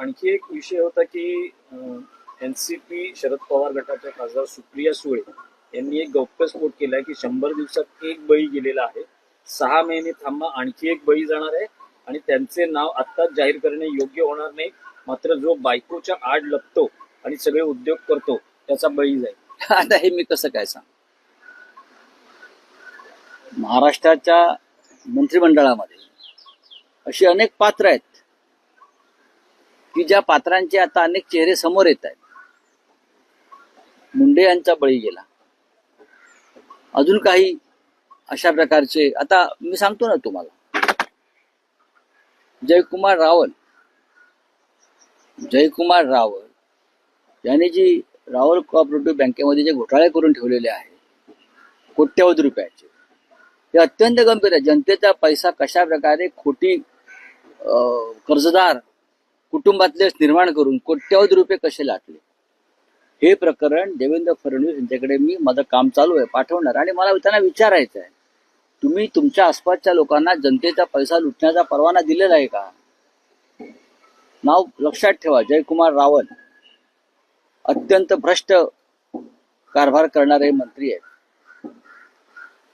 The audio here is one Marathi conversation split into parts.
आणखी एक विषय होता की एनसीपी शरद पवार गटाच्या खासदार सुप्रिया सुळे यांनी एक गौप्यस्फोट केलाय की शंभर दिवसात एक बळी गेलेला आहे. सहा महिने थांबा आणखी एक बळी जाणार आहे आणि त्यांचे नाव आत्ताच जाहीर करणे योग्य होणार नाही. मात्र जो बायकोच्या आड लपतो आणि सगळे उद्योग करतो त्याचा बळी जाईल. आता हे मी कसं काय सांग? महाराष्ट्राच्या मंत्रिमंडळामध्ये अशी अनेक पात्र आहेत. की ज्या पात्रांचे आता अनेक चेहरे समोर येत आहेत. मुंडे यांचा बळी गेला. अजून काही अशा प्रकारचे आता मी सांगतो ना तुम्हाला. जयकुमार रावल जयकुमार रावल यांनी जी रावल कोऑपरेटिव्ह बँकेमध्ये जे घोटाळे करून ठेवलेले आहे कोट्यवधी रुपयाचे हे अत्यंत गंभीर आहे. जनतेचा पैसा कशा प्रकारे खोटी कर्जदार कुटुंबातले निर्माण करून कोट्यवधी रुपये कसे लाटले? हे प्रकरण देवेंद्र फडणवीस यांच्याकडे मी माझं काम चालू आहे पाठवणार. आणि मला त्यांना विचारायचं आहे तुम्ही तुमच्या आसपासच्या लोकांना जनतेचा पैसा लुटण्याचा परवाना दिलेला आहे का? नाव लक्षात ठेवा जयकुमार रावल. अत्यंत भ्रष्ट कारभार करणारे मंत्री आहेत.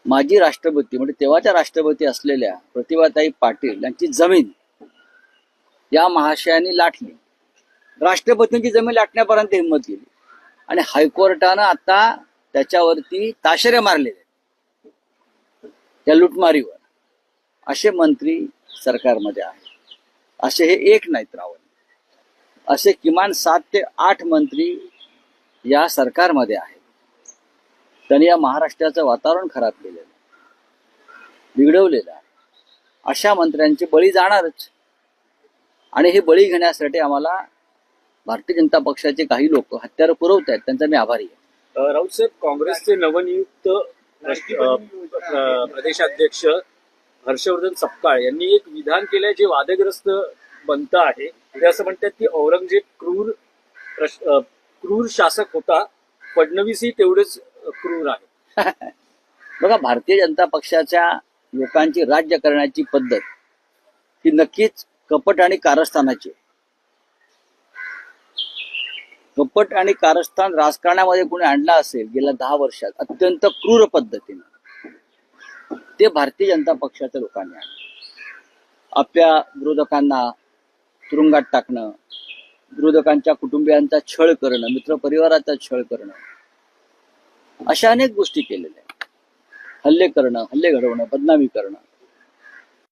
माजी राष्ट्रपती म्हणजे तेव्हाच्या राष्ट्रपती असलेल्या प्रतिभाताई पाटील यांची जमीन या महाशयाने लाटली. राष्ट्रपतींची जमीन लाटण्यापर्यंत हिंमत केली आणि हायकोर्टानं आता त्याच्यावरती ताशेरे मारलेले त्या लुटमारीवर. असे मंत्री सरकारमध्ये आहेत. असे हे एक नाहीत रावण. असे किमान सात ते आठ मंत्री या सरकारमध्ये आहेत. त्यांनी या महाराष्ट्राचं वातावरण खराब केलेलं बिघडवलेलं आहे. अशा मंत्र्यांचे बळी जाणारच. आणि हे बळी घेण्यासाठी आम्हाला भारतीय जनता पक्षाचे काही लोक हत्यारं पुरवत आहेत. त्यांचा मी आभारी आहे. राऊत साहेब काँग्रेसचे नवनियुक्त प्रदेशाध्यक्ष हर्षवर्धन सपकाळ यांनी एक विधान केलंय जे वादग्रस्त बनत आहे. ते असं म्हणतात की औरंगजेब क्रूर क्रूर शासक होता. फडणवीसही तेवढेच क्रूर आहे बघा भारतीय जनता पक्षाच्या लोकांची राज्य करण्याची पद्धत ही नक्कीच कपट आणि कारस्थानाचे. कपट आणि कारस्थान राजकारणामध्ये कोणी आणला असेल गेल्या दहा वर्षात अत्यंत क्रूर पद्धतीने ते भारतीय जनता पक्षाच्या लोकांनी आणलं. आपल्या विरोधकांना तुरुंगात टाकणं विरोधकांच्या कुटुंबियांचा छळ करणं मित्रपरिवाराचा छळ करणं अशा अनेक गोष्टी केलेल्या आहेत. हल्ले करणं हल्ले घडवणं बदनामी करणं.